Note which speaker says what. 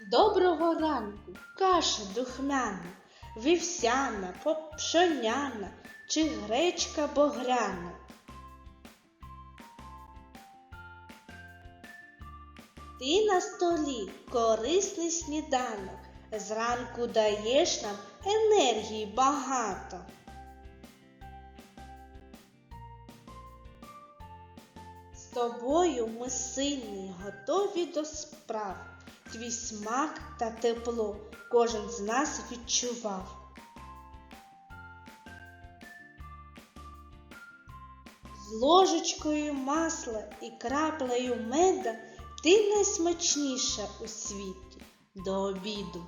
Speaker 1: Доброго ранку, каша духмяна, вівсяна, пшоняна чи гречка богряна. Ти на столі корисний сніданок, зранку даєш нам енергії багато. З тобою ми сильні, готові до справ. Твій смак та тепло кожен з нас відчував. З ложечкою масла і краплею меда ти найсмачніша у світі до обіду.